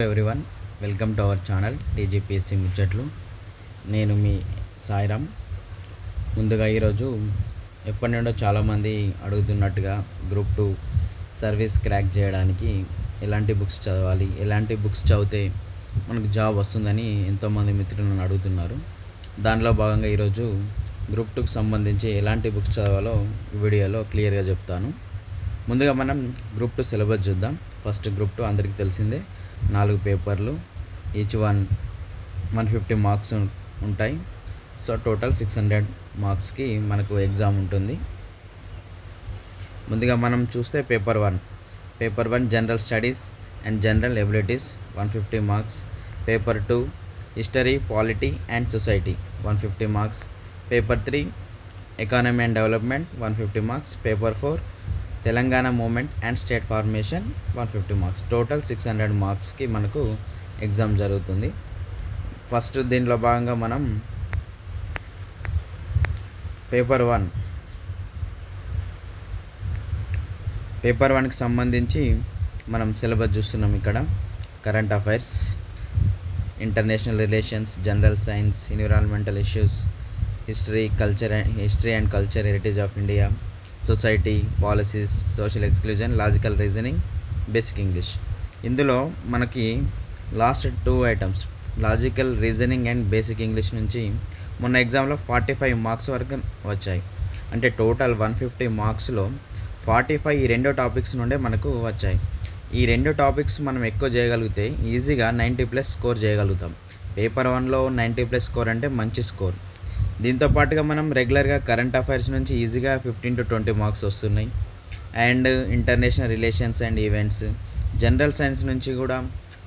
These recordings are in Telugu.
Everyone welcome to our channel TGPSC ముచ్చట్లు నేను మీ సాయిరామ్. ముందుగా ఈరోజు ఎప్పటి నుండో చాలామంది అడుగుతున్నట్టుగా గ్రూప్ టూ సర్వీస్ క్రాక్ చేయడానికి ఎలాంటి బుక్స్ చదవాలి ఎలాంటి బుక్స్ చదివితే మనకు జాబ్ వస్తుందని ఎంతోమంది మిత్రులు నన్ను అడుగుతున్నారు. దానిలో భాగంగా ఈరోజు గ్రూప్ టూకి సంబంధించి ఎలాంటి బుక్స్ చదవాలో వీడియోలో క్లియర్గా చెప్తాను. ముందుగా మనం గ్రూప్ టూ సిలబస్ చూద్దాం. ఫస్ట్ గ్రూప్ టూ అందరికీ తెలిసిందే. నాలుగు పేపర్లు each one one fifty marks ఉంటాయి. సో టోటల్ సిక్స్ హండ్రెడ్ మార్క్స్కి మనకు ఎగ్జామ్ ఉంటుంది. ముందుగా మనం చూస్తే paper one paper one general studies and general abilities one fifty marks paper two history polity and society one fifty marks paper three economy and development one fifty marks paper four Telangana movement and state formation one fifty marks. Total six hundred మార్క్స్కి మనకు ఎగ్జామ్ జరుగుతుంది. ఫస్ట్ దీంట్లో భాగంగా మనం పేపర్ వన్. పేపర్ వన్కి సంబంధించి మనం సిలబస్ చూస్తున్నాం ఇక్కడ. Current affairs international relations general science environmental issues history culture history and culture heritage of India society policies social exclusion logical reasoning basic English. ఇందులో మనకి last two items logical reasoning and basic English నుంచి మొన్న ఎగ్జామ్లో ఫార్టీ ఫైవ్ మార్క్స్ వరకు వచ్చాయి. అంటే టోటల్ వన్ ఫిఫ్టీ మార్క్స్లో ఫార్టీ ఫైవ్ ఈ రెండో టాపిక్స్ నుండే మనకు వచ్చాయి. ఈ రెండు టాపిక్స్ మనం ఎక్కువ చేయగలిగితే ఈజీగా నైంటీ ప్లస్ స్కోర్ చేయగలుగుతాం. పేపర్ వన్లో నైంటీ ప్లస్ స్కోర్ అంటే మంచి స్కోర్. దీంతో పాటుగా మనం రెగ్యులర్గా కరెంట్ అఫైర్స్ నుంచి ఈజీగా ఫిఫ్టీన్ టు ట్వంటీ మార్క్స్ వస్తున్నాయి. And international relations and events general science నుంచి కూడా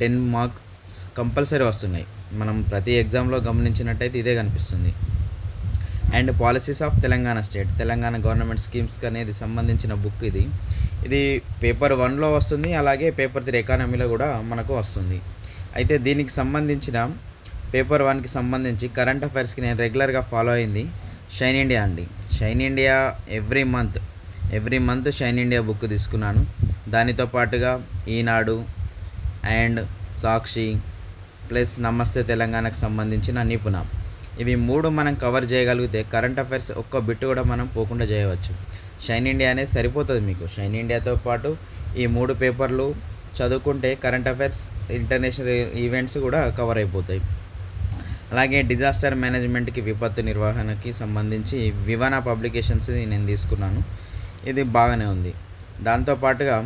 టెన్ మార్క్స్ కంపల్సరీ వస్తున్నాయి. మనం ప్రతి ఎగ్జామ్లో గమనించినట్టయితే ఇదే కనిపిస్తుంది. And policies of Telangana state Telangana government స్కీమ్స్కి అనేది సంబంధించిన బుక్ ఇది. ఇది పేపర్ వన్లో వస్తుంది అలాగే పేపర్ త్రీ ఎకానమీలో కూడా మనకు వస్తుంది. అయితే దీనికి సంబంధించిన పేపర్ వన్కి సంబంధించి కరెంట్ అఫైర్స్కి నేను రెగ్యులర్గా ఫాలో అయింది షైన్ ఇండియా అండి. Shine India every month every month Shine India book తీసుకున్నాను. దానితో పాటుగా ఈనాడు అండ్ సాక్షి ప్లస్ నమస్తే తెలంగాణకు సంబంధించిన నిపుణ. ఇవి మూడు మనం కవర్ చేయగలిగితే కరెంట్ అఫైర్స్ ఒక్క బిట్ కూడా మనం పోకుండా చేయవచ్చు. షైన్ ఇండియా అనేది సరిపోతుంది మీకు. షైన్ ఇండియాతో పాటు ఈ మూడు పేపర్లు చదువుకుంటే కరెంట్ అఫైర్స్ ఇంటర్నేషనల్ ఈవెంట్స్ కూడా కవర్ అయిపోతాయి. అలాగే డిజాస్టర్ మేనేజ్మెంట్కి విపత్తు నిర్వహణకి సంబంధించి వివానా పబ్లికేషన్స్ నేను తీసుకున్నాను. ఇది బాగానే ఉంది. దాంతోపాటుగా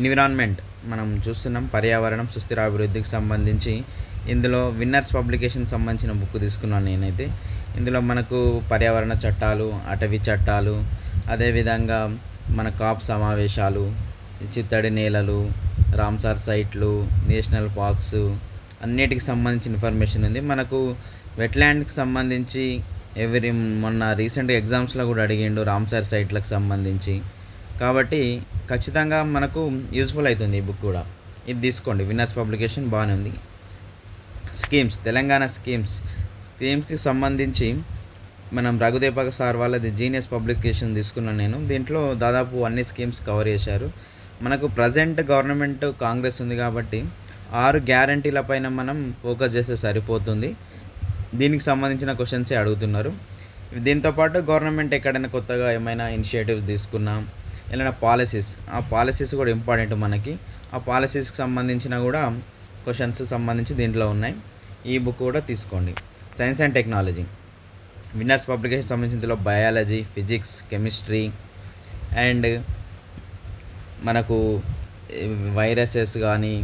ఎన్విరాన్మెంట్ మనం చూస్తున్నాం. పర్యావరణం సుస్థిర అభివృద్ధికి సంబంధించి ఇందులో విన్నర్స్ పబ్లికేషన్ సంబంధించిన బుక్ తీసుకున్నాను నేనైతే. ఇందులో మనకు పర్యావరణ చట్టాలు అటవీ చట్టాలు అదేవిధంగా మన కాప్ సమావేశాలు చిత్తడి నేలలు రామ్సార్ సైట్లు నేషనల్ పార్క్స్ అన్నిటికి సంబంధించిన ఇన్ఫర్మేషన్ ఉంది. మనకు వెట్లాండ్కి సంబంధించి ఎవరి మొన్న రీసెంట్ ఎగ్జామ్స్లో కూడా అడిగిండు రామ్సార్ సైట్లకు సంబంధించి. కాబట్టి ఖచ్చితంగా మనకు యూస్ఫుల్ అవుతుంది ఈ బుక్ కూడా. ఇది తీసుకోండి. విన్నర్స్ పబ్లికేషన్ బాగానే ఉంది. Schemes Telangana schemes. స్కీమ్స్కి సంబంధించి మనం రఘుదేపక సార్ వాళ్ళది జీనియస్ పబ్లికేషన్ తీసుకున్నాను నేను. దీంట్లో దాదాపు అన్ని స్కీమ్స్ కవర్ చేశారు. మనకు ప్రజెంట్ గవర్నమెంట్ కాంగ్రెస్ ఉంది కాబట్టి ఆరు గ్యారంటీల పైన మనం ఫోకస్ చేస్తే సరిపోతుంది. దీనికి సంబంధించిన క్వశ్చన్సే అడుగుతున్నారు. దీంతో పాటు గవర్నమెంట్ ఎక్కడైనా కొత్తగా ఏమైనా ఇనిషియేటివ్స్ తీసుకున్నా ఏమైనా పాలసీస్ ఆ పాలసీస్ కూడా ఇంపార్టెంట్ మనకి. ఆ పాలసీస్కి సంబంధించిన కూడా క్వశ్చన్స్ సంబంధించి దీంట్లో ఉన్నాయి. ఈ బుక్ కూడా తీసుకోండి. Science and technology. Winners publication సంబంధించిన బయాలజీ ఫిజిక్స్ కెమిస్ట్రీ అండ్ మనకు వైరసెస్ కానీ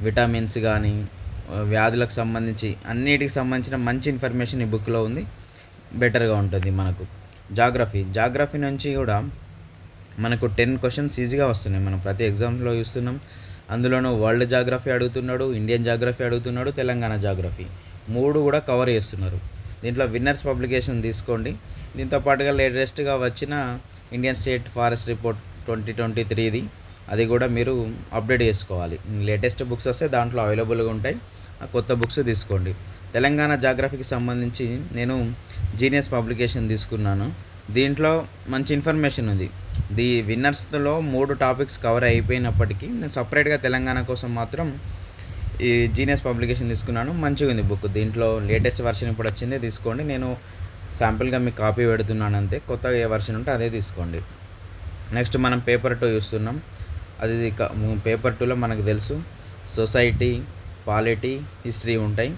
విటమిన్స్ కానీ వ్యాధులకు సంబంధించి అన్నిటికి సంబంధించిన మంచి ఇన్ఫర్మేషన్ ఈ బుక్లో ఉంది. బెటర్గా ఉంటుంది మనకు. జాగ్రఫీ. జాగ్రఫీ నుంచి కూడా మనకు టెన్ క్వశ్చన్స్ ఈజీగా వస్తున్నాయి. మనం ప్రతి ఎగ్జామ్స్లో చూస్తున్నాం. అందులోనూ వరల్డ్ జాగ్రఫీ అడుగుతున్నాడు ఇండియన్ జాగ్రఫీ అడుగుతున్నాడు తెలంగాణ జాగ్రఫీ. మూడు కూడా కవర్ చేస్తున్నారు. దీంట్లో విన్నర్స్ పబ్లికేషన్ తీసుకోండి. దీంతో పాటుగా లేటెస్ట్గా వచ్చిన Indian state forest report twenty twenty త్రీది. అది కూడా మీరు అప్డేట్ చేసుకోవాలి. లేటెస్ట్ బుక్స్ వస్తే దాంట్లో అవైలబుల్గా ఉంటాయి. ఆ కొత్త బుక్స్ తీసుకోండి. తెలంగాణ జాగ్రఫీకి సంబంధించి నేను జీనియస్ పబ్లికేషన్ తీసుకున్నాను. దీంట్లో మంచి ఇన్ఫర్మేషన్ ఉంది. ది విన్నర్స్లో మూడు టాపిక్స్ కవర్ అయిపోయినప్పటికీ నేను సపరేట్గా తెలంగాణ కోసం మాత్రం ఈ జీనియస్ పబ్లికేషన్ తీసుకున్నాను. మంచిగా ఉంది బుక్ దీంట్లో లేటెస్ట్ వర్షన్ ఇప్పుడు వచ్చిందే తీసుకోండి. నేను శాంపుల్గా మీకు కాపీ పెడుతున్నాను అంతే. కొత్తగా ఏ వర్షన్ ఉంటే అదే తీసుకోండి. నెక్స్ట్ మనం పేపర్ టూ చూస్తున్నాం. అది పేపర్ టూలో మనకు తెలుసు. సొసైటీ పాలిటీ హిస్టరీ ఉంటాయి.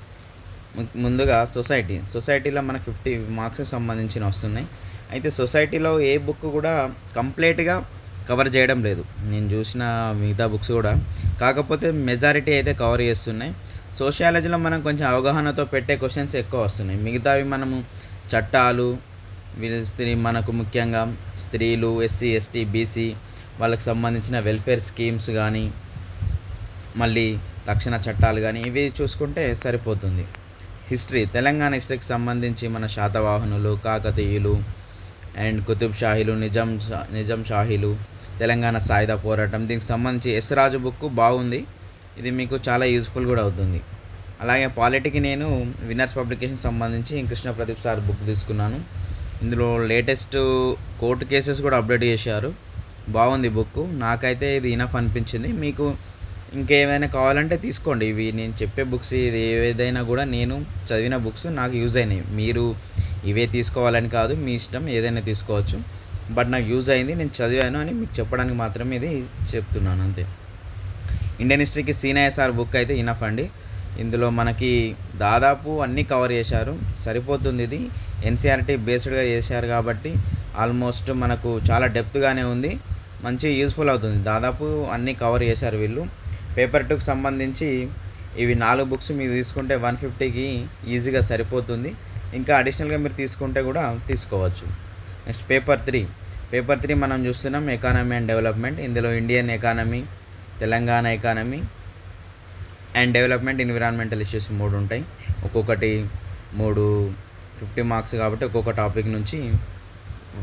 ము- ముందుగా సొసైటీ. సొసైటీలో మనకు ఫిఫ్టీ మార్క్స్కి సంబంధించిన వస్తున్నాయి. అయితే సొసైటీలో ఏ బుక్ కూడా కంప్లీట్గా కవర్ చేయడం లేదు. నేను చూసిన మిగతా బుక్స్ కూడా. కాకపోతే మెజారిటీ అయితే కవర్ చేస్తున్నాయి. సోషియాలజీలో మనం కొంచెం అవగాహనతో పెట్టే క్వశ్చన్స్ ఎక్కువ వస్తున్నాయి. మిగతావి మనము చట్టాలు స్త్రీ మనకు ముఖ్యంగా స్త్రీలు ఎస్సీ ఎస్టీ బీసీ వాళ్ళకి సంబంధించిన వెల్ఫేర్ స్కీమ్స్ కానీ మళ్ళీ రక్షణ చట్టాలు కానీ ఇవి చూసుకుంటే సరిపోతుంది. హిస్టరీ తెలంగాణ హిస్టరీకి సంబంధించి మన శాతవాహనులు కాకతీయులు అండ్ కుతుబ్ షాహీలు నిజాం నిజాం షాహీలు తెలంగాణ సాయుధ పోరాటం. దీనికి సంబంధించి ఎస్ రాజు బుక్ బాగుంది. ఇది మీకు చాలా యూస్ఫుల్ కూడా అవుతుంది. అలాగే పాలిటీకి నేను విన్నర్స్ పబ్లికేషన్ సంబంధించి కృష్ణ ప్రదీప్ సార్ బుక్ తీసుకున్నాను. ఇందులో లేటెస్ట్ కోర్టు కేసెస్ కూడా అప్డేట్ చేశారు. బాగుంది బుక్ నాకైతే ఇది ఇనఫ్ అనిపించింది. మీకు ఇంకేమైనా కావాలంటే తీసుకోండి. ఇవి నేను చెప్పే బుక్స్ ఇది ఏదైనా కూడా నేను చదివిన బుక్స్ నాకు యూజ్ అయినాయి. మీరు ఇవే తీసుకోవాలని కాదు మీ ఇష్టం ఏదైనా తీసుకోవచ్చు. బట్ నాకు యూజ్ అయింది నేను చదివాను అని మీకు చెప్పడానికి మాత్రమే ఇది చెప్తున్నాను అంతే. ఇండియన్ హిస్టరీకి సీనయ్య సార్ బుక్ అయితే ఇనఫ్ అండి. ఇందులో మనకి దాదాపు అన్నీ కవర్ చేశారు. సరిపోతుంది ఇది. ఎన్సీఆర్టీ బేస్డ్గా చేశారు కాబట్టి ఆల్మోస్ట్ మనకు చాలా డెప్త్గానే ఉంది. మంచి యూస్ఫుల్ అవుతుంది. దాదాపు అన్నీ కవర్ చేశారు వీళ్ళు. పేపర్ టూకి సంబంధించి ఇవి నాలుగు బుక్స్ మీరు తీసుకుంటే వన్ ఫిఫ్టీకి ఈజీగా సరిపోతుంది. ఇంకా అడిషనల్గా మీరు తీసుకుంటే కూడా తీసుకోవచ్చు. Next paper three paper three మనం చూస్తున్నాం ఎకానమీ అండ్ డెవలప్మెంట్ ఇందులో Indian economy Telangana economy and development environmental issues మూడు ఉంటాయి. ఒక్కొక్కటి మూడు ఫిఫ్టీ మార్క్స్ కాబట్టి ఒక్కొక్క టాపిక్ నుంచి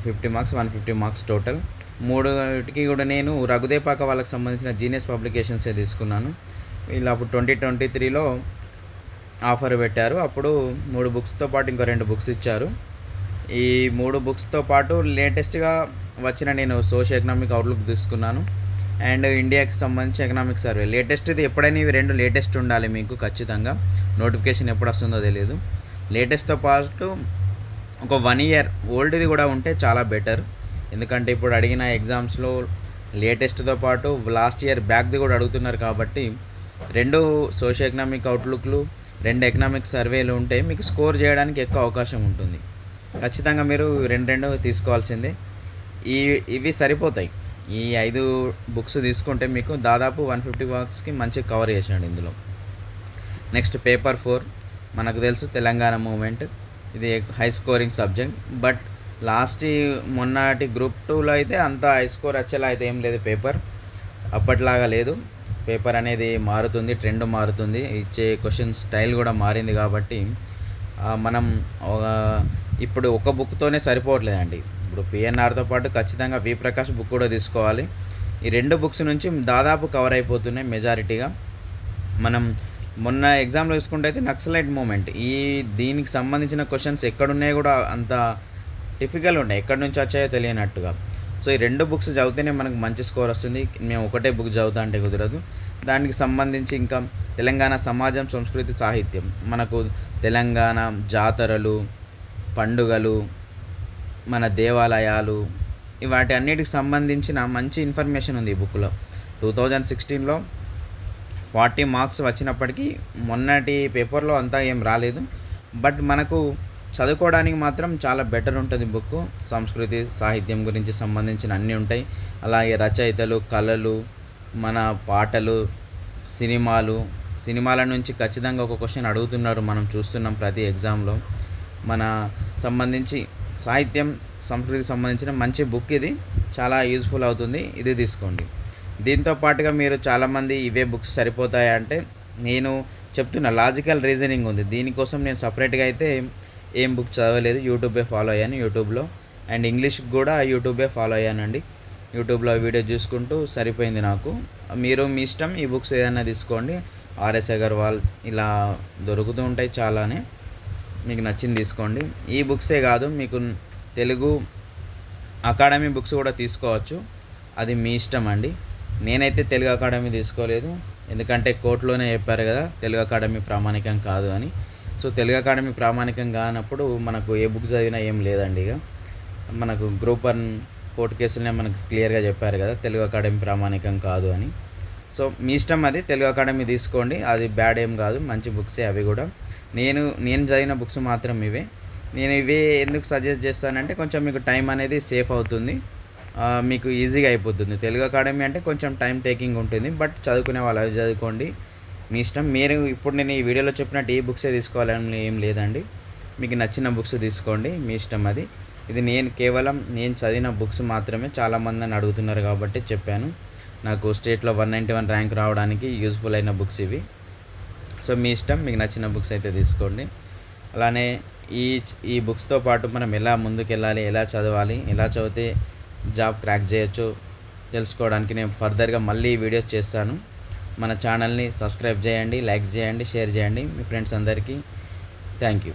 fifty marks one fifty marks total మూడుకి కూడా నేను రఘుదేపాక వాళ్ళకి సంబంధించిన జీనియస్ పబ్లికేషన్సే తీసుకున్నాను. వీళ్ళు అప్పుడు ట్వంటీ ట్వంటీ త్రీలో ఆఫర్ పెట్టారు. అప్పుడు మూడు బుక్స్తో పాటు ఇంకో రెండు బుక్స్ ఇచ్చారు. ఈ మూడు బుక్స్తో పాటు లేటెస్ట్గా వచ్చిన నేను సోషల్ ఎకనామిక్ అవుట్లుక్ తీసుకున్నాను. అండ్ ఇండియాకి సంబంధించి ఎకనామిక్ సర్వే. లేటెస్ట్ ఇది ఎప్పుడైనా ఇవి రెండు లేటెస్ట్ ఉండాలి మీకు ఖచ్చితంగా. నోటిఫికేషన్ ఎప్పుడు వస్తుందో తెలియదు లేటెస్ట్తో పాటు ఒక వన్ ఇయర్ ఓల్డ్ది కూడా ఉంటే చాలా బెటర్. ఎందుకంటే ఇప్పుడు అడిగిన ఎగ్జామ్స్లో లేటెస్ట్తో పాటు లాస్ట్ ఇయర్ బ్యాక్ది కూడా అడుగుతున్నారు కాబట్టి రెండు సోషల్ ఎకనామిక్ అవుట్లుక్లు రెండు ఎకనామిక్ సర్వేలు ఉంటే మీకు స్కోర్ చేయడానికి ఎక్కువ అవకాశం ఉంటుంది. ఖచ్చితంగా మీరు రెండు రెండు తీసుకోవాల్సిందే. ఈ ఇవి సరిపోతాయి. ఈ ఐదు బుక్స్ తీసుకుంటే మీకు దాదాపు వన్ ఫిఫ్టీ మార్క్స్కి మంచి కవర్ చేసాడు ఇందులో. Next paper four. మనకు తెలుసు తెలంగాణ మూమెంట్ ఇది high scoring subject. But last మొన్నటి గ్రూప్ టూలో అయితే అంత హై స్కోర్ వచ్చేలా అయితే ఏం లేదు పేపర్. అప్పట్లాగా లేదు. పేపర్ అనేది మారుతుంది ట్రెండ్ మారుతుంది. ఇచ్చే క్వశ్చన్ స్టైల్ కూడా మారింది కాబట్టి మనం ఒక- ఇప్పుడు ఒక బుక్తోనే సరిపోవట్లేదండి. ఇప్పుడు పిఎన్ఆర్తో పాటు ఖచ్చితంగా వి ప్రకాష్ బుక్ కూడా తీసుకోవాలి. ఈ రెండు బుక్స్ నుంచి దాదాపు కవర్ అయిపోతున్నాయి మెజారిటీగా మనం మొన్న ఎగ్జామ్లో చూసుకుంటే అయితే నక్సలైట్ మూమెంట్ ఈ దీనికి సంబంధించిన క్వశ్చన్స్ ఎక్కడున్నాయో కూడా అంత డిఫికల్ట్ ఉండే ఎక్కడి నుంచి వచ్చాయో తెలియనట్టుగా. సో ఈ రెండు బుక్స్ చదివితేనే మనకు మంచి స్కోర్ వస్తుంది. మేము ఒకటే బుక్ చదువుతా అంటే కుదరదు. దానికి సంబంధించి ఇంకా తెలంగాణ సమాజం సంస్కృతి సాహిత్యం. మనకు తెలంగాణ జాతరలు పండుగలు మన దేవాలయాలు వాటి అన్నిటికి సంబంధించిన మంచి ఇన్ఫర్మేషన్ ఉంది ఈ బుక్లో. టూ థౌజండ్ సిక్స్టీన్లో ఫార్టీ మార్క్స్ వచ్చినప్పటికీ మొన్నటి పేపర్లో అంతా ఏం రాలేదు. బట్ మనకు చదువుకోవడానికి మాత్రం చాలా బెటర్ ఉంటుంది బుక్ సంస్కృతి సాహిత్యం గురించి సంబంధించిన అన్నీ ఉంటాయి. అలాగే రచయితలు కళలు మన పాటలు సినిమాలు. సినిమాల నుంచి ఖచ్చితంగా ఒక క్వశ్చన్ అడుగుతున్నారు మనం చూస్తున్నాం ప్రతి ఎగ్జామ్లో. మన సంబంధించి సాహిత్యం సంస్కృతికి సంబంధించిన మంచి బుక్ ఇది. చాలా యూజ్ఫుల్ అవుతుంది. ఇది తీసుకోండి. దీంతో పాటుగా మీరు చాలామంది ఇవే బుక్స్ సరిపోతాయా అంటే నేను చెప్తున్న లాజికల్ రీజనింగ్ ఉంది. దీనికోసం నేను సపరేట్గా అయితే ఏం బుక్ చదవలేదు యూట్యూబే ఫాలో అయ్యాను యూట్యూబ్లో అండ్ ఇంగ్లీష్ కూడా యూట్యూబే ఫాలో అయ్యానండి. యూట్యూబ్లో వీడియో చూసుకుంటూ సరిపోయింది నాకు. మీరు మీ ఇష్టం ఈ బుక్స్ ఏదైనా తీసుకోండి. ఆర్ఎస్ అగర్వాల్ ఇలా దొరుకుతూ ఉంటాయి చాలానే. మీకు నచ్చింది తీసుకోండి. ఈ బుక్సే కాదు మీకు తెలుగు అకాడమీ బుక్స్ కూడా తీసుకోవచ్చు. అది మీ ఇష్టం అండి. నేనైతే తెలుగు అకాడమీ తీసుకోలేదు. ఎందుకంటే కోర్టులోనే చెప్పారు కదా తెలుగు అకాడమీ ప్రామాణికం కాదు అని. సో తెలుగు అకాడమీ ప్రామాణికం కానప్పుడు మనకు ఏ బుక్ చదివినా ఏం లేదండి ఇక. మనకు గ్రూప్ వన్ కోర్టు కేసులనే మనకు క్లియర్గా చెప్పారు కదా తెలుగు అకాడమీ ప్రామాణికం కాదు అని. సో మీ ఇష్టం అది తెలుగు అకాడమీ తీసుకోండి అది బ్యాడ్ ఏం కాదు మంచి బుక్సే అవి కూడా. నేను నేను చదివిన బుక్స్ మాత్రం ఇవే. నేను ఇవే ఎందుకు సజెస్ట్ చేస్తానంటే కొంచెం మీకు టైం అనేది సేఫ్ అవుతుంది. మీకు ఈజీగా అయిపోతుంది. తెలుగు అకాడమీ అంటే కొంచెం టైం టేకింగ్ ఉంటుంది బట్ చదువుకునే వాళ్ళు అవి చదువుకోండి. మీ ఇష్టం. మీరు ఇప్పుడు నేను ఈ వీడియోలో చెప్పినట్టు ఈ బుక్సే తీసుకోవాలని ఏం లేదండి. మీకు నచ్చిన బుక్స్ తీసుకోండి. మీ ఇష్టం అది. ఇది నేను కేవలం నేను చదివిన బుక్స్ మాత్రమే చాలామంది అడుగుతున్నారు కాబట్టి చెప్పాను. నాకు స్టేట్లో వన్ నైంటీ వన్ ర్యాంక్ రావడానికి యూస్ఫుల్ అయిన బుక్స్ ఇవి. సో మీ ఇష్టం. మీకు నచ్చిన బుక్స్ అయితే తీసుకోండి. అలానే ఈ ఈ బుక్స్తో పాటు మనం ఎలా ముందుకెళ్ళాలి ఎలా చదవాలి ఎలా చదివితే జాబ్ క్రాక్ చేయొచ్చు తెలుసుకోవడానికి నేను ఫర్దర్గా మళ్ళీ వీడియోస్ చేస్తాను. మన ఛానల్ని సబ్స్క్రైబ్ చేయండి లైక్ చేయండి షేర్ చేయండి. మీ ఫ్రెండ్స్ అందరికీ థ్యాంక్ యూ